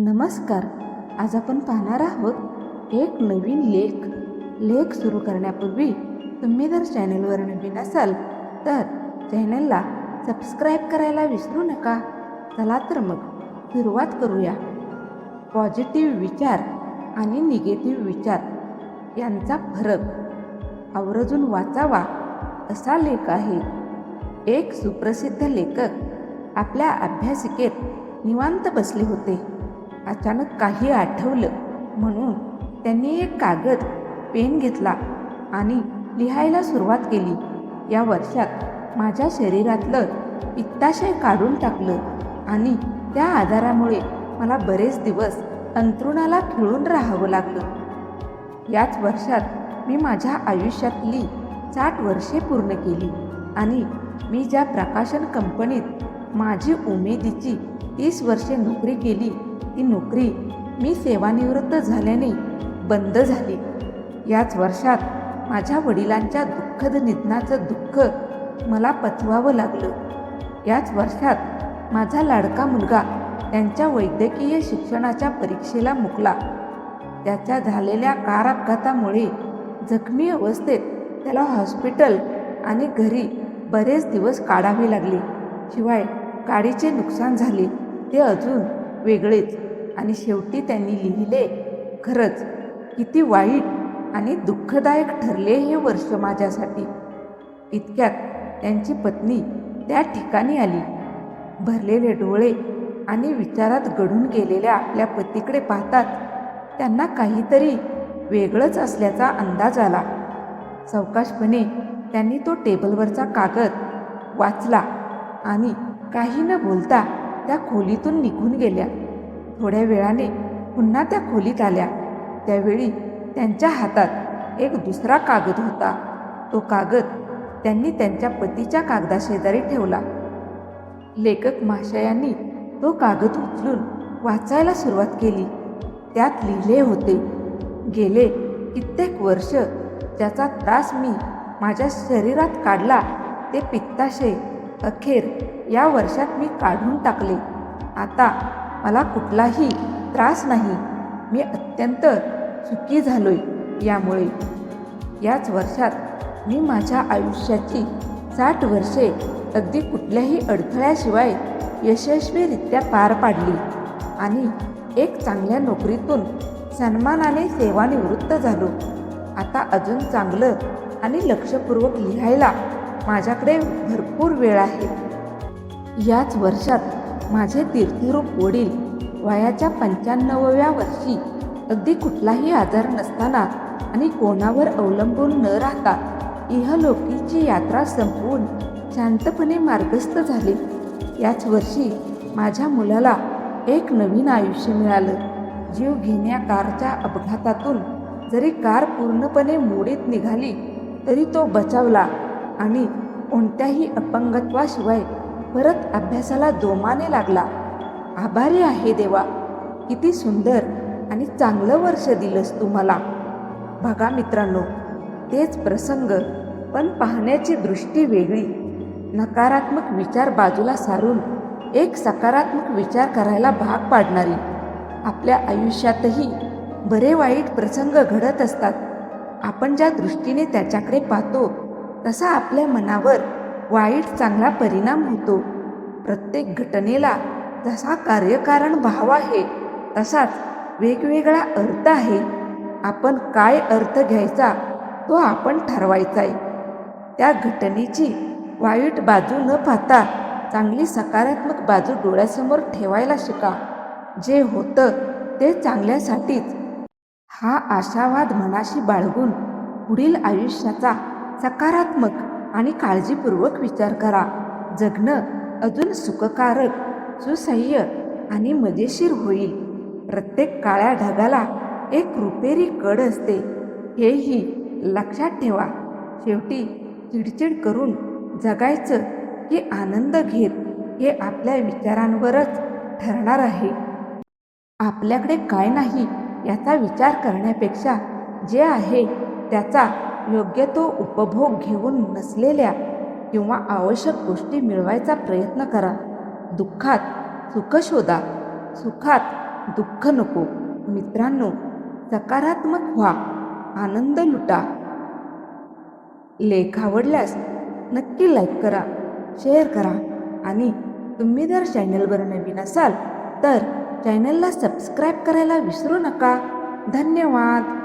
नमस्कार. आज आपण पाहणार आहोत एक नवीन लेख. लेख सुरू करण्यापूर्वी तुम्ही जर चॅनलवर नवीन असाल तर चॅनलला सबस्क्राईब करायला विसरू नका. चला तर मग सुरुवात करूया. पॉझिटिव्ह विचार आणि निगेटिव्ह विचार यांचा फरक. आवर्जून वाचावा असा लेख आहे. एक सुप्रसिद्ध लेखक आपल्या अभ्यासिकेत निवांत बसले होते. अचानक काही आठवलं. म्हणून त्यांनी एक कागद पेन घेतला आणि लिहायला सुरुवात केली. या वर्षात माझ्या शरीरातलं पित्ताशय काढून टाकलं आणि त्या आधारामुळे मला बरेच दिवस अंतरुणाला खिळून राहावं लागलं. याच वर्षात मी माझ्या आयुष्यातली साठ वर्षे पूर्ण केली आणि मी ज्या प्रकाशन कंपनीत माझी उमेदीची तीस वर्षे नोकरी केली ती नोकरी मी सेवानिवृत्त झाल्याने बंद झाली. याच वर्षात माझ्या वडिलांच्या दुःखद निधनाचं दुःख मला पचवावं लागलं. याच वर्षात माझा लाडका मुलगा त्यांच्या वैद्यकीय शिक्षणाच्या परीक्षेला मुकला. त्याच्या झालेल्या कार अपघातामुळे जखमी अवस्थेत त्याला हॉस्पिटल आणि घरी बरेच दिवस काढावे लागले. शिवाय गाडीचे नुकसान झाले ते अजून वेगळेच. आणि शेवटी त्यांनी लिहिले खरंच किती वाईट आणि दुःखदायक ठरले हे वर्ष माझ्यासाठी. इतक्यात त्यांची पत्नी त्या ठिकाणी आली. भरलेले डोळे आणि विचारात गढून गेलेल्या आपल्या पतीकडे पाहतात त्यांना काहीतरी वेगळंच असल्याचा अंदाज आला. सावकाशपणे त्यांनी तो टेबलवरचा कागद वाचला आणि काही न बोलता त्या खोलीतून निघून गेल्या. थोड्या वेळाने पुन्हा त्या खोलीत आल्या. त्यावेळी त्यांच्या हातात एक दुसरा कागद होता. तो कागद त्यांनी त्यांच्या पतीच्या कागदाशेजारी ठेवला. लेखक महाशयांनी तो कागद उचलून वाचायला सुरुवात केली. त्यात लिहिले होते गेले कित्येक वर्ष ज्याचा त्रास मी माझ्या शरीरात काढला ते पित्ताशय अखेर या वर्षात मी काढून टाकले. आता मला कुठलाही त्रास नाही. मी अत्यंत सुखी झालोय यामुळे. याच वर्षात मी माझ्या आयुष्याची साठ वर्षे अगदी कुठल्याही अडथळ्याशिवाय यशस्वीरित्या पार पाडली आणि एक चांगल्या नोकरीतून सन्मानाने सेवानिवृत्त झालो. आता अजून चांगलं आणि लक्षपूर्वक लिहायला माझ्याकडे भरपूर वेळ आहे. याच वर्षात माझे तीर्थरूप वडील वयाच्या पंच्याण्णवव्या वर्षी अगदी कुठलाही आजार नसताना आणि कोणावर अवलंबून न राहता इहलोकीची यात्रा संपवून शांतपणे मार्गस्थ झाले. याच वर्षी माझ्या मुलाला एक नवीन आयुष्य मिळालं. जीव घेण्या कारच्या अपघातातून जरी कार पूर्णपणे मोडीत निघाली तरी तो बचावला आणि कोणत्याही अपंगत्वाशिवाय परत अभ्यासाला जोमाने लागला. आभारी आहे देवा. किती सुंदर आणि चांगलं वर्ष दिलंस तू मला. बघा मित्रांनो तेच प्रसंग पण पाहण्याची दृष्टी वेगळी. नकारात्मक विचार बाजूला सारून एक सकारात्मक विचार करायला भाग पाडणारी. आपल्या आयुष्यातही बरे वाईट प्रसंग घडत असतात. आपण ज्या दृष्टीने त्याच्याकडे पाहतो तसा आपल्या मनावर वाईट चांगला परिणाम होतो. प्रत्येक घटनेला जसा कार्यकारण भाव आहे तसाच वेगवेगळा अर्थ आहे. आपण काय अर्थ घ्यायचा तो आपण ठरवायचा आहे त्या घटनेची वाईट बाजू न पाहता चांगली सकारात्मक बाजू डोळ्यासमोर ठेवायला शिका. जे होतं ते चांगल्यासाठीच. हा आशावाद मनाशी बाळगून पुढील आयुष्याचा सकारात्मक आणि काळजीपूर्वक विचार करा. जगणं अजून सुखकारक सुसह्य आणि मजेशीर होईल. प्रत्येक काळ्या ढगाला एक रुपेरी कड असते. हेही लक्षात ठेवा. शेवटी चिडचिड करून जगायचं की आनंद घेत हे आपल्या विचारांवरच ठरणार आहे. आपल्याकडे काय नाही याचा विचार करण्यापेक्षा जे आहे त्याचा योग्य तो उपभोग घेऊन नसलेल्या किंवा आवश्यक गोष्टी मिळवायचा प्रयत्न करा. दुःखात सुख शोधा. सुखात दुःख नको. मित्रांनो सकारात्मक व्हा. आनंद लुटा. लेख आवडल्यास नक्की लाईक करा शेअर करा आणि तुम्ही जर चॅनलवर नवीन असाल तर चॅनलला सबस्क्राईब करायला विसरू नका. धन्यवाद.